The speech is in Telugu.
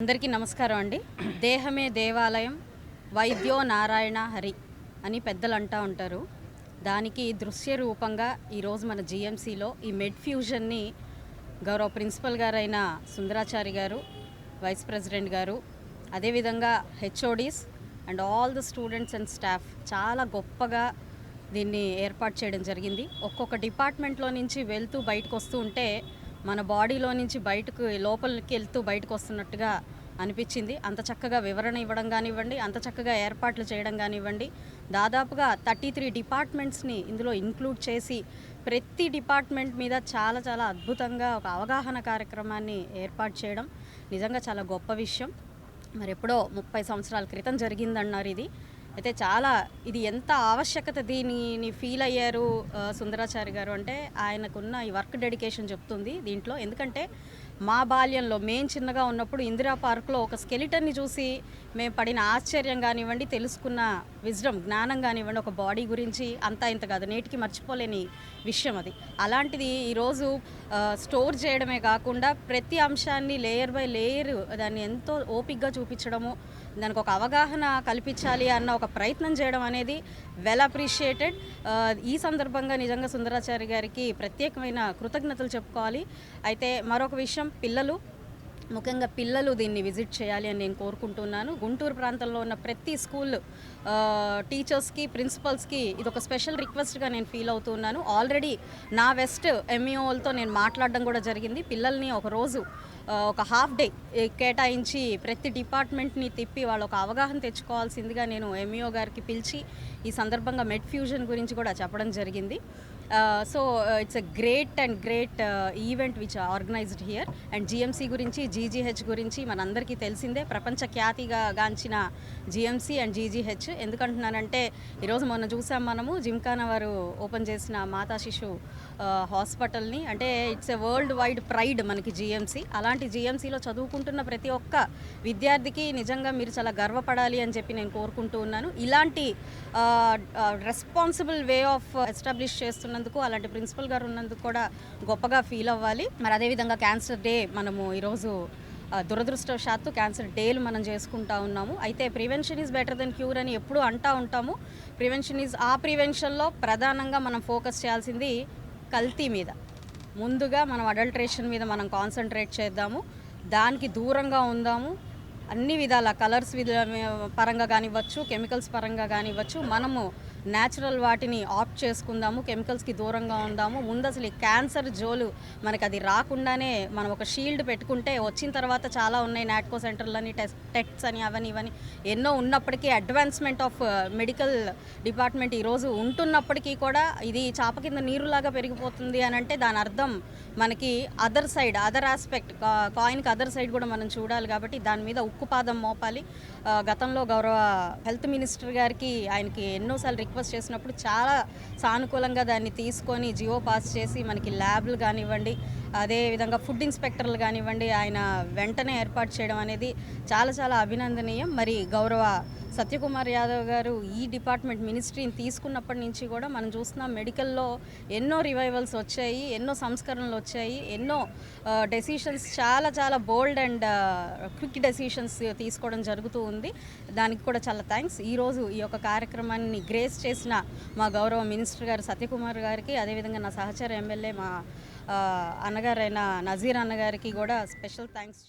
అందరికీ నమస్కారం అండి. దేహమే దేవాలయం వైద్యో నారాయణ హరి అని పెద్దలు అంటూ ఉంటారు. దానికి దృశ్య రూపంగా ఈరోజు మన జిఎంసిలో ఈ మెడ్ ఫ్యూజన్ని గౌరవ ప్రిన్సిపల్ గారైన సుందరాచారి గారు వైస్ ప్రెసిడెంట్ గారు అదేవిధంగా HODs and all the students and staff చాలా గొప్పగా దీన్ని ఏర్పాటు చేయడం జరిగింది. ఒక్కొక్క డిపార్ట్మెంట్లో నుంచి వెళ్తూ బయటకు వస్తూ ఉంటే మన బాడీలో నుంచి బయటకు లోపలికి వెళ్తూ బయటకు వస్తున్నట్టుగా అనిపించింది. అంత చక్కగా వివరణ ఇవ్వడం కానివ్వండి అంత చక్కగా ఏర్పాట్లు చేయడం కానివ్వండి దాదాపుగా థర్టీ త్రీ డిపార్ట్మెంట్స్ని ఇందులో ఇంక్లూడ్ చేసి ప్రతి డిపార్ట్మెంట్ మీద చాలా చాలా అద్భుతంగా ఒక అవగాహన కార్యక్రమాన్ని ఏర్పాటు చేయడం నిజంగా చాలా గొప్ప విషయం. మరి ఎప్పుడో ముప్పై సంవత్సరాల క్రితం జరిగిందన్నారు ఇది. అయితే చాలా ఇది ఎంత ఆవశ్యకత దీనిని ఫీల్ అయ్యారు సుందరాచారి గారు? అంటే ఆయనకున్న ఈ వర్క్ డెడికేషన్ చెప్తుంది దీంట్లో. ఎందుకంటే మా బాల్యంలో మేము చిన్నగా ఉన్నప్పుడు ఇందిరా పార్క్లో ఒక స్కెలిటన్ని చూసి మేము పడిన ఆశ్చర్యం కానివ్వండి తెలుసుకున్న విజ్డమ్ జ్ఞానం కానివ్వండి ఒక బాడీ గురించి అంతా ఇంత కాదు. నేటికి మర్చిపోలేని విషయం అది. అలాంటిది ఈరోజు స్టోర్ చేయడమే కాకుండా ప్రతి అంశాన్ని లేయర్ బై లేయర్ దాన్ని ఎంతో ఓపిక్గా చూపించడము దానికి ఒక అవగాహన కల్పించాలి అన్న ఒక ప్రయత్నం చేయడం అనేది వెల్ అప్రిషియేటెడ్. ఈ సందర్భంగా నిజంగా సుందరాచారి గారికి ప్రత్యేకమైన కృతజ్ఞతలు చెప్పుకోవాలి. అయితే మరొక విషయం పిల్లలు ముఖ్యంగా పిల్లలు దీన్ని విజిట్ చేయాలి అని నేను కోరుకుంటున్నాను. గుంటూరు ప్రాంతంలో ఉన్న ప్రతి స్కూల్ టీచర్స్కి ప్రిన్సిపల్స్కి ఇది ఒక స్పెషల్ రిక్వెస్ట్గా నేను ఫీల్ అవుతున్నాను. ఆల్రెడీ నా వెస్ట్ ఎంఈఓలతో నేను మాట్లాడడం కూడా జరిగింది. పిల్లల్ని ఒక రోజు ఒక హాఫ్ డే కేటాయించి ప్రతి డిపార్ట్మెంట్ని తిప్పి వాళ్ళు ఒక అవగాహన తెచ్చుకోవాల్సిందిగా నేను ఎంఈఓ గారికి పిలిచి ఈ సందర్భంగా మెడ్ ఫ్యూజన్ గురించి కూడా చెప్పడం జరిగింది. So it's a great and great event which organized here. And GMC గురించి జీజీహెచ్ గురించి మనందరికీ తెలిసిందే. ప్రపంచ ఖ్యాతిగా గాంచిన జిఎంసీ అండ్ జీజీహెచ్ ఎందుకంటున్నానంటే ఈరోజు మొన్న చూసాం మనము జిమ్కానా వారు ఓపెన్ చేసిన మాతా శిశు హాస్పిటల్ని. అంటే it's a world wide pride మనకి జిఎంసీ అలాంటి జిఎంసీలో చదువుకుంటున్న ప్రతి ఒక్క విద్యార్థికి నిజంగా మీరు చాలా గర్వపడాలి అని చెప్పి నేను కోరుకుంటూ ఉన్నాను. ఇలాంటి రెస్పాన్సిబుల్ వే ఆఫ్ ఎస్టాబ్లిష్ చేస్తున్నందుకు అలాంటి ప్రిన్సిపల్ గారు ఉన్నందుకు కూడా గొప్పగా ఫీల్ అవ్వాలి. మరి అదేవిధంగా క్యాన్సర్ డే మనము ఈరోజు దురదృష్టవశాత్తు క్యాన్సర్ డేలు మనం చేసుకుంటా ఉన్నాము. అయితే prevention is better than cure అని ఎప్పుడు అంటా ఉంటాము. ప్రివెన్షన్ ఈజ్ ఆ ప్రివెన్షన్లో ప్రధానంగా మనం ఫోకస్ చేయాల్సింది కల్తీ మీద. ముందుగా మనం అడల్ట్రేషన్ మీద మనం కాన్సన్ట్రేట్ చేద్దాము. దానికి దూరంగా ఉందాము. అన్ని విధాల కలర్స్ విధ పరంగా కానివ్వచ్చు కెమికల్స్ పరంగా కానివ్వచ్చు మనము న్యాచురల్ వాటిని ఆప్ట్ చేసుకుందాము కెమికల్స్కి దూరంగా ఉందాము. ముందు అసలు ఈ క్యాన్సర్ జోలు మనకి అది రాకుండానే మనం ఒక షీల్డ్ పెట్టుకుంటే వచ్చిన తర్వాత చాలా ఉన్నాయి నాట్కో సెంటర్లని టెస్ట్ టెస్ట్స్ అని అవని ఇవని. ఎన్నో ఉన్నప్పటికీ అడ్వాన్స్మెంట్ ఆఫ్ మెడికల్ డిపార్ట్మెంట్ ఈరోజు ఉంటున్నప్పటికీ కూడా ఇది చాప కింద నీరులాగా పెరిగిపోతుంది అని అంటే దాని అర్థం మనకి అదర్ సైడ్ అదర్ ఆస్పెక్ట్ కాయిన్కి అదర్ సైడ్ కూడా మనం చూడాలి కాబట్టి దాని మీద ఉక్కుపాదం మోపాలి. గతంలో గౌరవ హెల్త్ మినిస్టర్ గారికి ఆయనకి ఎన్నోసార్లు రిక్వెస్ట్ చేసినప్పుడు చాలా సానుకూలంగా దాన్ని తీసుకొని జియో పాస్ చేసి మనకి ల్యాబ్లు కానివ్వండి అదేవిధంగా ఫుడ్ ఇన్స్పెక్టర్లు కానివ్వండి ఆయన వెంటనే ఏర్పాటు చేయడం అనేది చాలా చాలా అభినందనీయం. మరి గౌరవ సత్యకుమార్ యాదవ్ గారు ఈ డిపార్ట్మెంట్ మినిస్ట్రీని తీసుకున్నప్పటి నుంచి కూడా మనం చూస్తున్నాం మెడికల్లో ఎన్నో రివైవల్స్ వచ్చాయి ఎన్నో సంస్కరణలు వచ్చాయి ఎన్నో డెసిషన్స్ చాలా చాలా బోల్డ్ అండ్ క్విక్ డెసిషన్స్ తీసుకోవడం జరుగుతూ ఉంది. దానికి కూడా చాలా థ్యాంక్స్ ఈరోజు ఈ యొక్క కార్యక్రమాన్ని గ్రేస్ చేసిన మా గౌరవ మినిస్టర్ గారు సత్యకుమార్ గారికి అదేవిధంగా నా సహచర ఎమ్మెల్యే మా అన్నగారైన నజీర్ అన్నగారికి కూడా స్పెషల్ థ్యాంక్స్